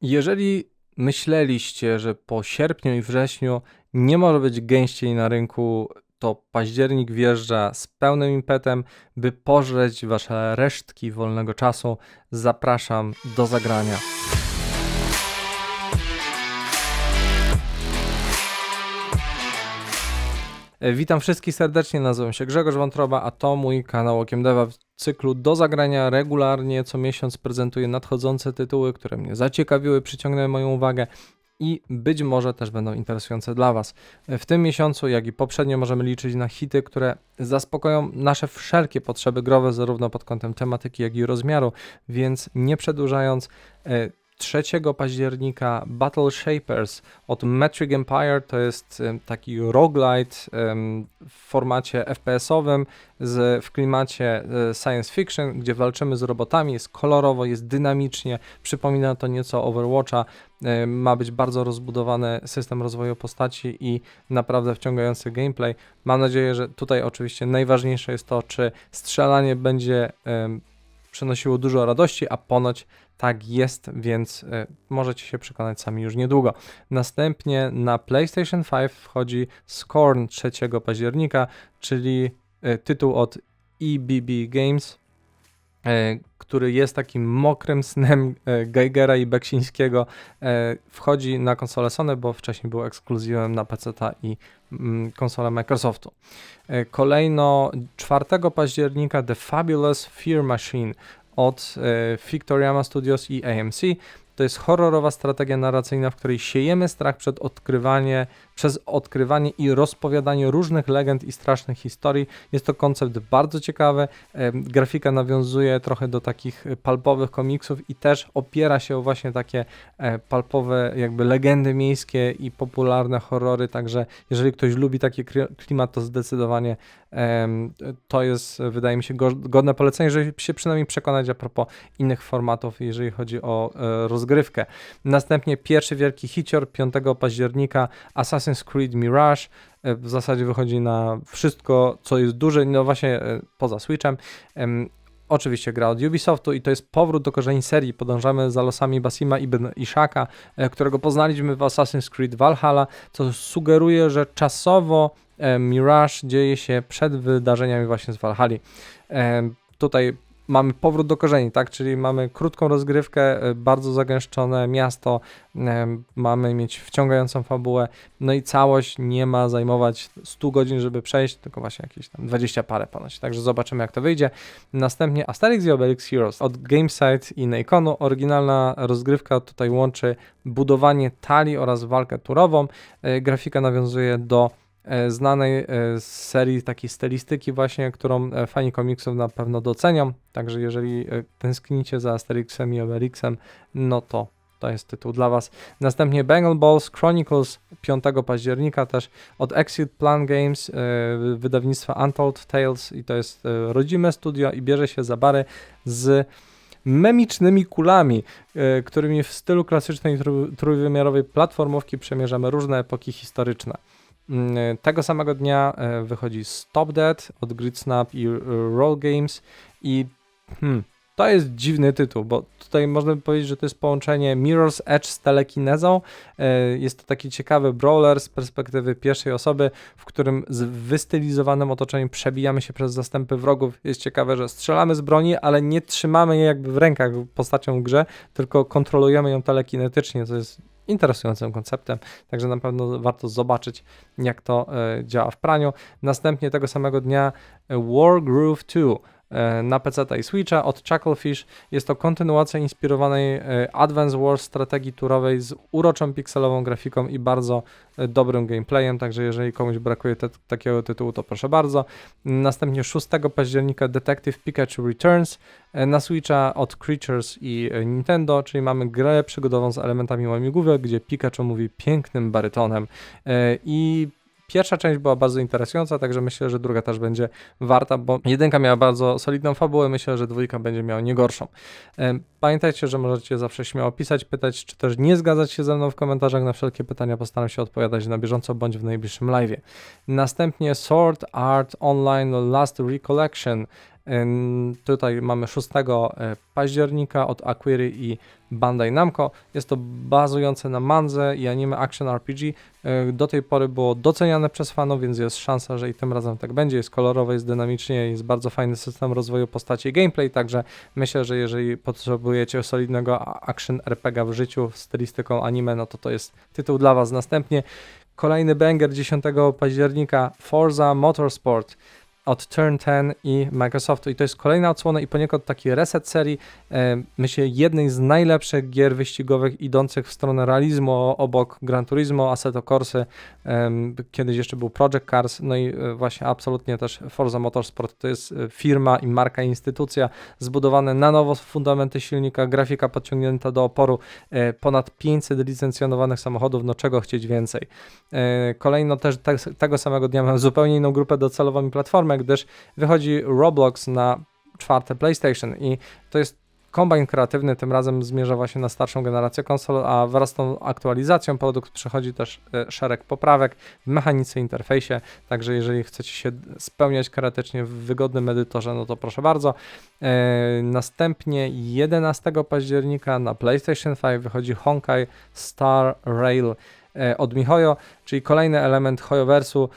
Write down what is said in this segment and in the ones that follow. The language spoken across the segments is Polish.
Jeżeli myśleliście, że po sierpniu i wrześniu nie może być gęściej na rynku, to październik wjeżdża z pełnym impetem, by pożreć wasze resztki wolnego czasu. Zapraszam do zagrania. Witam wszystkich serdecznie, nazywam się Grzegorz Wątroba, a to mój kanał Okiem Deva w cyklu do zagrania regularnie co miesiąc prezentuję nadchodzące tytuły, które mnie zaciekawiły, przyciągnęły moją uwagę i być może też będą interesujące dla Was. E, W tym miesiącu, jak i poprzednio, możemy liczyć na hity, które zaspokoją nasze wszelkie potrzeby growe, zarówno pod kątem tematyki, jak i rozmiaru, więc nie przedłużając, e, 3 października Battle Shapers od Metric Empire to jest taki roguelite w formacie FPS-owym w klimacie e, science fiction, gdzie walczymy z robotami, jest kolorowo, jest dynamicznie, przypomina to nieco Overwatcha, e, ma być bardzo rozbudowany system rozwoju postaci i naprawdę wciągający gameplay. Mam nadzieję, że tutaj oczywiście najważniejsze jest to, czy strzelanie będzie przynosiło dużo radości, a ponoć tak jest, więc y, możecie się przekonać sami już niedługo. Następnie na PlayStation 5 wchodzi Scorn 3 października, czyli y, tytuł od EBB Games, który jest takim mokrym snem y, Geigera i Beksińskiego. Y, wchodzi na konsolę Sony, bo wcześniej był ekskluzywem na PC i mm, konsolę Microsoftu. Kolejno 4 października The Fabulous Fear Machine od e, Victoriama Studios i AMC. To jest horrorowa strategia narracyjna, w której siejemy strach przed odkrywanie, przez odkrywanie i rozpowiadanie różnych legend i strasznych historii. Jest to koncept bardzo ciekawy. E, grafika nawiązuje trochę do takich e, palpowych komiksów i też opiera się o właśnie takie e, palpowe jakby legendy miejskie i popularne horrory, także jeżeli ktoś lubi taki klimat, to zdecydowanie to jest, wydaje mi się, go- godne polecenie, żeby się przynajmniej przekonać a propos innych formatów, jeżeli chodzi o e, rozgrywkę. Następnie pierwszy wielki hicior 5 października Assassin's Creed Mirage. E, W zasadzie wychodzi na wszystko, co jest duże, no właśnie e, poza Switchem. Em, Oczywiście gra od Ubisoftu i to jest powrót do korzeni serii. Podążamy za losami Basima ibn Ishaka, e, którego poznaliśmy w Assassin's Creed Valhalla, co sugeruje, że czasowo Mirage dzieje się przed wydarzeniami właśnie z Valhalla. Tutaj mamy powrót do korzeni, tak? Czyli mamy krótką rozgrywkę, e, bardzo zagęszczone miasto, e, mamy mieć wciągającą fabułę, no i całość nie ma zajmować 100 godzin, żeby przejść, tylko właśnie jakieś tam 20 parę ponoć. Także zobaczymy, jak to wyjdzie. Następnie Asterix i Obelix Heroes od Gamesite i Nakonu. Oryginalna rozgrywka tutaj łączy budowanie talii oraz walkę turową. E, Grafika nawiązuje do znanej e, z serii takiej stylistyki właśnie, którą e, fani komiksów na pewno docenią. Także jeżeli e, tęsknicie za Asterixem i Obelixem, no to to jest tytuł dla Was. Następnie Bengal Balls Chronicles 5 października też od Exit Plan Games, e, wydawnictwa Untold Tales i to jest e, rodzime studio i bierze się za bary z memicznymi kulami, e, którymi w stylu klasycznej trój- trójwymiarowej platformówki przemierzamy różne epoki historyczne. Mm, Tego samego dnia e, wychodzi Stop Dead od Grid Snap i e, Roll Games i hmm, to jest dziwny tytuł, bo tutaj można by powiedzieć, że to jest połączenie Mirror's Edge z telekinezą. E, Jest to taki ciekawy brawler z perspektywy pierwszej osoby, w którym z wystylizowanym otoczeniem przebijamy się przez zastępy wrogów. Jest ciekawe, że strzelamy z broni, ale nie trzymamy jej jakby w rękach postacią w grze, tylko kontrolujemy ją telekinetycznie, co jest interesującym konceptem, także na pewno warto zobaczyć, jak to e, działa w praniu. Następnie tego samego dnia e, War Groove 2 e, na PC i Switcha od Chucklefish. Jest to kontynuacja inspirowanej e, Advance Wars strategii turowej z uroczą pikselową grafiką i bardzo e, dobrym gameplayem, także jeżeli komuś brakuje te, takiego tytułu, to proszę bardzo. Następnie 6 października Detective Pikachu Returns e, na Switcha od Creatures i e, Nintendo, czyli mamy grę przygodową z elementami łamigłówek, gdzie Pikachu mówi pięknym barytonem E, i Pierwsza część była bardzo interesująca, także myślę, że druga też będzie warta, bo jedynka miała bardzo solidną fabułę, myślę, że dwójka będzie miała nie gorszą. Pamiętajcie, że możecie zawsze śmiało pisać, pytać, czy też nie zgadzać się ze mną w komentarzach. Na wszelkie pytania postaram się odpowiadać na bieżąco bądź w najbliższym live. Następnie Sword Art Online Last Recollection Tutaj mamy 6 e, października od Acquiry i Bandai Namco. Jest to bazujące na manze i anime action RPG. E, Do tej pory było doceniane przez fanów, więc jest szansa, że i tym razem tak będzie. Jest kolorowe, jest dynamicznie, jest bardzo fajny system rozwoju postaci i gameplay, także myślę, że jeżeli potrzebujecie solidnego action RPG w życiu z stylistyką anime, no to to jest tytuł dla Was. Następnie kolejny banger 10 października Forza Motorsport od Turn 10 i Microsoftu. I to jest kolejna odsłona i poniekąd taki reset serii, e, myślę jednej z najlepszych gier wyścigowych idących w stronę realizmu obok Gran Turismo, Assetto Corsy, kiedyś jeszcze był Project Cars, no i e, właśnie absolutnie też Forza Motorsport. To jest e, firma i marka, instytucja, zbudowane na nowo fundamenty silnika, grafika podciągnięta do oporu, ponad 500 licencjonowanych samochodów, no czego chcieć więcej. Kolejno też te, tego samego dnia mam zupełnie inną grupę docelową i platformę, gdyż wychodzi Roblox na czwarte PlayStation i to jest kombajn kreatywny, tym razem zmierza właśnie na starszą generację konsol, a wraz z tą aktualizacją produkt przechodzi też e, szereg poprawek w mechanice, interfejsie, także jeżeli chcecie się spełniać kreatycznie w wygodnym edytorze, no to proszę bardzo. E, następnie 11 października na PlayStation 5 wychodzi Honkai Star Rail e, od MiHoYo, czyli kolejny element Hoyoversu,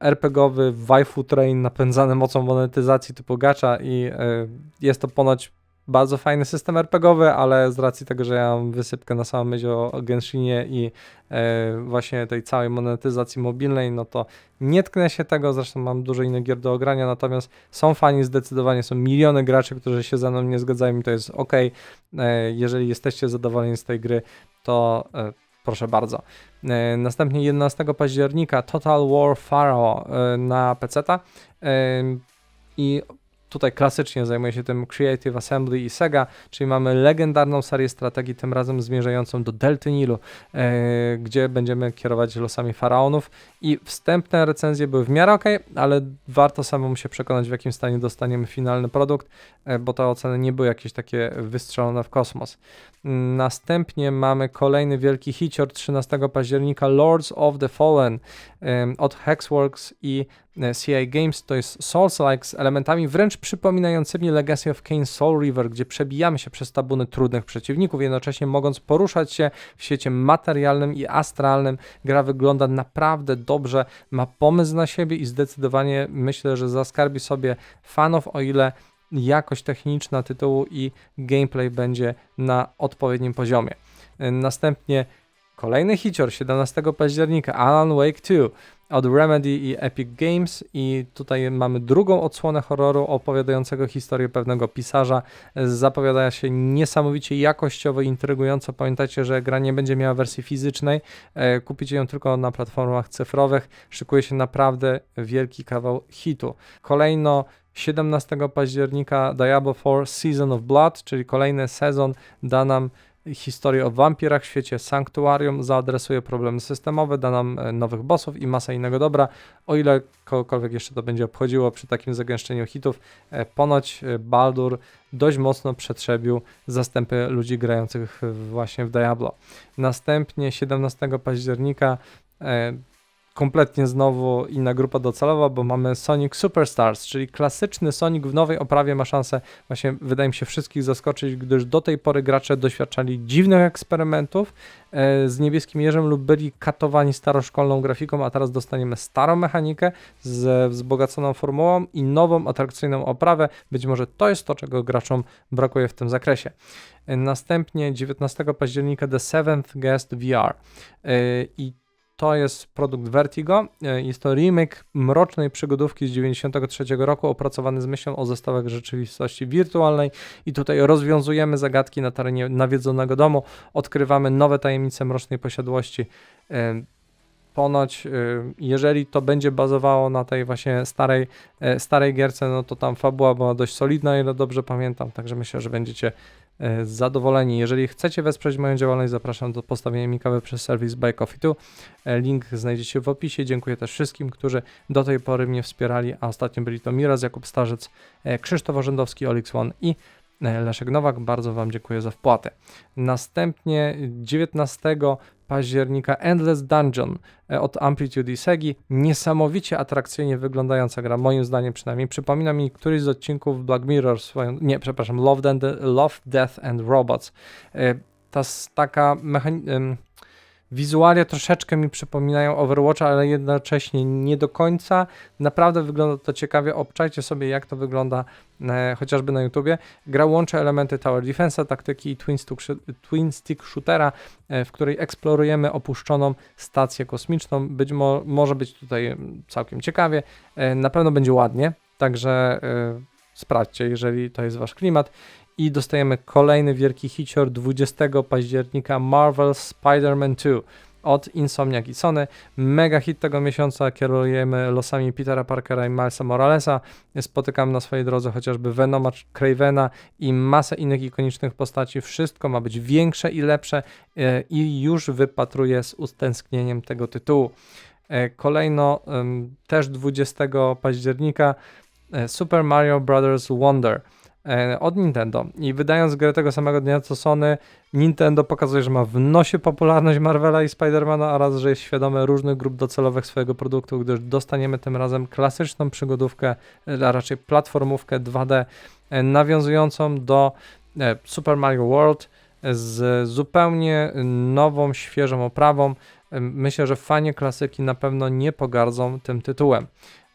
RPGowy waifu train napędzany mocą monetyzacji typu gacha i e, jest to ponoć bardzo fajny system RPGowy, ale z racji tego, że ja mam wysypkę na samą myśl o Genshinie i e, właśnie tej całej monetyzacji mobilnej, no to nie tknę się tego, zresztą mam dużo innych gier do ogrania, natomiast są fani zdecydowanie, są miliony graczy, którzy się ze mną nie zgadzają i to jest ok. E, jeżeli jesteście zadowoleni z tej gry, to proszę bardzo. E, Następnie 11 października Total War Pharaoh e, na PC. I tutaj klasycznie zajmuje się tym Creative Assembly i Sega, czyli mamy legendarną serię strategii, tym razem zmierzającą do Delty Nilu, e, gdzie będziemy kierować losami faraonów. I wstępne recenzje były w miarę ok, ale warto samemu się przekonać, w jakim stanie dostaniemy finalny produkt, e, bo te oceny nie były jakieś takie wystrzelone w kosmos. Następnie mamy kolejny wielki hicior 13 października Lords of the Fallen em, od Hexworks i e, CI Games. To jest Souls-like z elementami wręcz przypominającymi Legacy of Kain Soul River, gdzie przebijamy się przez tabuny trudnych przeciwników, jednocześnie mogąc poruszać się w świecie materialnym i astralnym. Gra wygląda naprawdę dobrze, ma pomysł na siebie i zdecydowanie myślę, że zaskarbi sobie fanów, o ile jakość techniczna tytułu i gameplay będzie na odpowiednim poziomie. Y, Następnie kolejny hicior 17 października Alan Wake 2 od Remedy i Epic Games i tutaj mamy drugą odsłonę horroru opowiadającego historię pewnego pisarza. Zapowiada się niesamowicie jakościowo i intrygująco. Pamiętajcie, że gra nie będzie miała wersji fizycznej, e, kupicie ją tylko na platformach cyfrowych. Szykuje się naprawdę wielki kawał hitu. Kolejno 17 października Diablo 4 Season of Blood, czyli kolejny sezon da nam historię o wampirach w świecie Sanktuarium, zaadresuje problemy systemowe, da nam e, nowych bossów i masę innego dobra, o ile kogokolwiek jeszcze to będzie obchodziło przy takim zagęszczeniu hitów. E, Ponoć e, Baldur dość mocno przetrzebił zastępy ludzi grających właśnie w Diablo. Następnie 17 października kompletnie znowu inna grupa docelowa, bo mamy Sonic Superstars, czyli klasyczny Sonic w nowej oprawie ma szansę właśnie, wydaje mi się, wszystkich zaskoczyć, gdyż do tej pory gracze doświadczali dziwnych eksperymentów e, z niebieskim jeżem lub byli katowani staroszkolną grafiką, a teraz dostaniemy starą mechanikę z wzbogaconą formułą i nową atrakcyjną oprawę. Być może to jest to, czego graczom brakuje w tym zakresie. E, Następnie 19 października The Seventh Guest VR E, i to jest produkt Vertigo. E, Jest to remake mrocznej przygodówki z 93 roku, opracowany z myślą o zestawach rzeczywistości wirtualnej. I tutaj rozwiązujemy zagadki na terenie nawiedzonego domu, odkrywamy nowe tajemnice mrocznej posiadłości. E, Ponoć, e, jeżeli to będzie bazowało na tej właśnie starej, starej gierce, no to tam fabuła była dość solidna, ile dobrze pamiętam, także myślę, że będziecie zadowoleni. Jeżeli chcecie wesprzeć moją działalność, zapraszam do postawienia mi kawy przez serwis Buy Coffee 2. E, Link znajdziecie w opisie. Dziękuję też wszystkim, którzy do tej pory mnie wspierali, a ostatnio byli to Miraz, Jakub Starzec, e, Krzysztof Orzędowski, Olix One i e, Leszek Nowak, bardzo Wam dziękuję za wpłatę. Następnie 19 października Endless Dungeon e, od Amplitude i Segi. Niesamowicie atrakcyjnie wyglądająca gra, moim zdaniem przynajmniej. Przypomina mi któryś z odcinków Black Mirror, swoją, nie, przepraszam, Love, Love Death and Robots. E, ta taka mechani- Wizualia troszeczkę mi przypominają Overwatcha, ale jednocześnie nie do końca. Naprawdę wygląda to ciekawie. Obczajcie sobie, jak to wygląda e, chociażby na YouTubie. Gra łączy elementy Tower Defense'a, taktyki i twin twin stick shootera, e, w której eksplorujemy opuszczoną stację kosmiczną. Być mo- może być tutaj mm, całkiem ciekawie. E, na pewno będzie ładnie, także e, sprawdźcie, jeżeli to jest wasz klimat. I dostajemy kolejny wielki hicior 20 października Marvel Spider-Man 2 od Insomniac i Sony. Mega hit tego miesiąca, kierujemy losami Petera Parkera i Milesa Moralesa. Spotykamy na swojej drodze chociażby Venoma, Cravena i masę innych ikonicznych postaci. Wszystko ma być większe i lepsze e, i już wypatruję z utęsknieniem tego tytułu. E, Kolejno też 20 października e, Super Mario Bros. Wonder od Nintendo. I wydając grę tego samego dnia co Sony, Nintendo pokazuje, że ma w nosie popularność Marvela i Spidermana oraz, że jest świadome różnych grup docelowych swojego produktu, gdyż dostaniemy tym razem klasyczną przygodówkę, e, a raczej platformówkę 2D e, nawiązującą do e, Super Mario World e, z zupełnie nową, świeżą oprawą. E, Myślę, że fani klasyki na pewno nie pogardzą tym tytułem.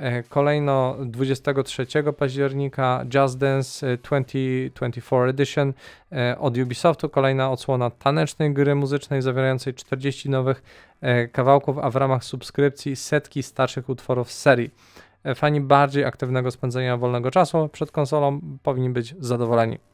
E, Kolejno 23 października Just Dance e, 2024 Edition e, od Ubisoftu. Kolejna odsłona tanecznej gry muzycznej zawierającej 40 nowych e, kawałków, a w ramach subskrypcji setki starszych utworów z serii. E, Fani bardziej aktywnego spędzenia wolnego czasu przed konsolą powinni być zadowoleni.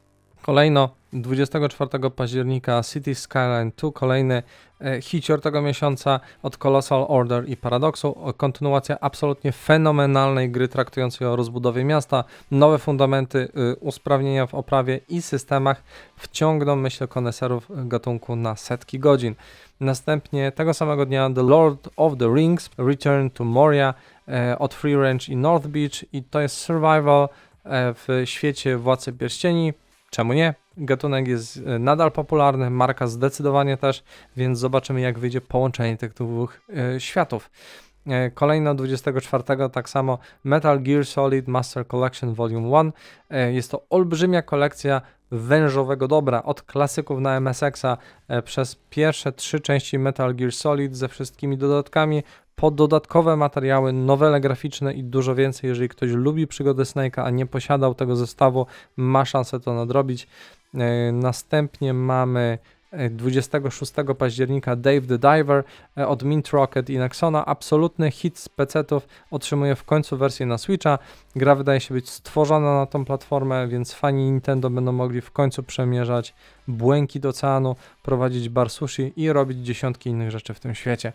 Kolejno 24 października City Skyline 2, kolejny e, hicior tego miesiąca od Colossal Order i Paradoxu. Kontynuacja absolutnie fenomenalnej gry traktującej o rozbudowie miasta. Nowe fundamenty, y, usprawnienia w oprawie i systemach wciągną, myślę, koneserów gatunku na setki godzin. Następnie tego samego dnia The Lord of the Rings Return to Moria e, od Free Range i North Beach i to jest survival e, w świecie Władcy Pierścieni. Czemu nie? Gatunek jest e, nadal popularny, marka zdecydowanie też, więc zobaczymy jak wyjdzie połączenie tych dwóch e, światów. E, Kolejno 24 tak samo Metal Gear Solid Master Collection Volume 1. E, Jest to olbrzymia kolekcja wężowego dobra od klasyków na MSX-a przez pierwsze trzy części Metal Gear Solid ze wszystkimi dodatkami, po dodatkowe materiały, nowele graficzne i dużo więcej. Jeżeli ktoś lubi przygody Snake'a, a nie posiadał tego zestawu, ma szansę to nadrobić. E, Następnie mamy e, 26 października Dave the Diver e, od Mint Rocket i Nexona. Absolutny hit z PC-ów otrzymuje w końcu wersję na Switcha. Gra wydaje się być stworzona na tą platformę, więc fani Nintendo będą mogli w końcu przemierzać błękit oceanu, prowadzić bar sushi i robić dziesiątki innych rzeczy w tym świecie.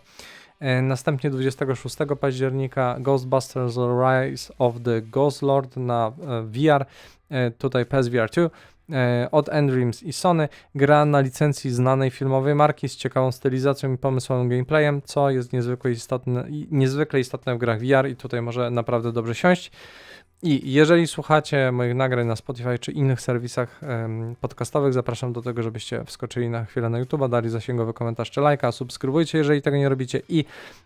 E, Następnie 26 października Ghostbusters Rise of the Ghost Lord na e, VR, e, tutaj PSVR 2 e, od Endreams i Sony. Gra na licencji znanej filmowej marki z ciekawą stylizacją i pomysłowym gameplayem, co jest niezwykle istotne, niezwykle istotne w grach VR i tutaj może naprawdę dobrze siąść. I jeżeli słuchacie moich nagrań na Spotify czy innych serwisach podcastowych, zapraszam do tego, żebyście wskoczyli na chwilę na YouTube, dali zasięgowy komentarz czy lajka, subskrybujcie, jeżeli tego nie robicie i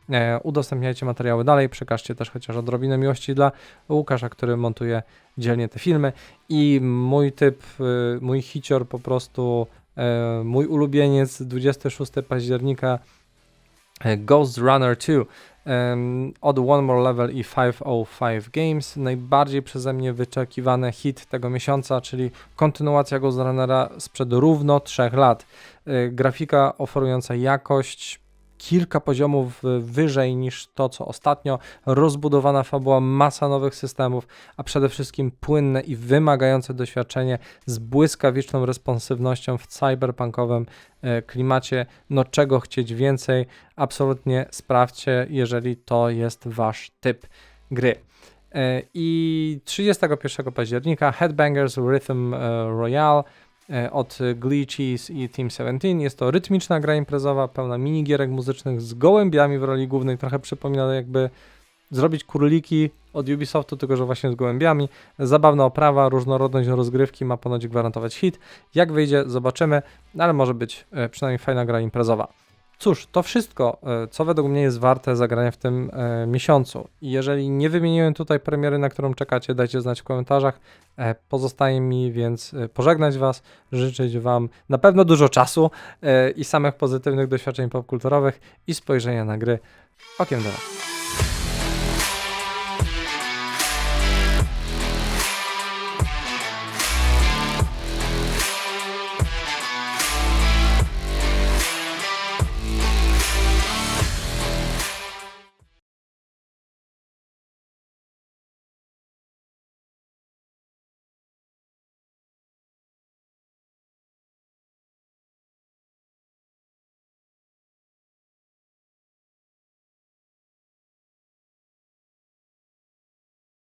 e, udostępniajcie materiały dalej, przekażcie też chociaż odrobinę miłości dla Łukasza, który montuje dzielnie te filmy. I mój typ, y, mój hicior po prostu, e, mój ulubieniec 26 października e, Ghost Runner 2 em, od One More Level i 505 Games. Najbardziej przeze mnie wyczekiwany hit tego miesiąca, czyli kontynuacja Ghost Runnera sprzed równo 3 lat. E, Grafika oferująca jakość kilka poziomów y, wyżej niż to, co ostatnio, rozbudowana fabuła, masa nowych systemów, a przede wszystkim płynne i wymagające doświadczenie z błyskawiczną responsywnością w cyberpunkowym e, klimacie. No czego chcieć więcej? Absolutnie sprawdźcie, jeżeli to jest wasz typ gry. E, I 31 października Headbangers Rhythm Royale od Glee Cheese i Team 17. Jest to rytmiczna gra imprezowa, pełna minigierek muzycznych z gołębiami w roli głównej. Trochę przypomina jakby zrobić króliki od Ubisoftu, tylko że właśnie z gołębiami. Zabawna oprawa, różnorodność rozgrywki ma ponoć gwarantować hit. Jak wyjdzie, zobaczymy, ale może być e, przynajmniej fajna gra imprezowa. Cóż, to wszystko, e, co według mnie jest warte zagrania w tym e, miesiącu. Jeżeli nie wymieniłem tutaj premiery, na którą czekacie, dajcie znać w komentarzach. E, pozostaje mi więc pożegnać Was, życzyć Wam na pewno dużo czasu i samych pozytywnych doświadczeń popkulturowych i spojrzenia na gry okiem do.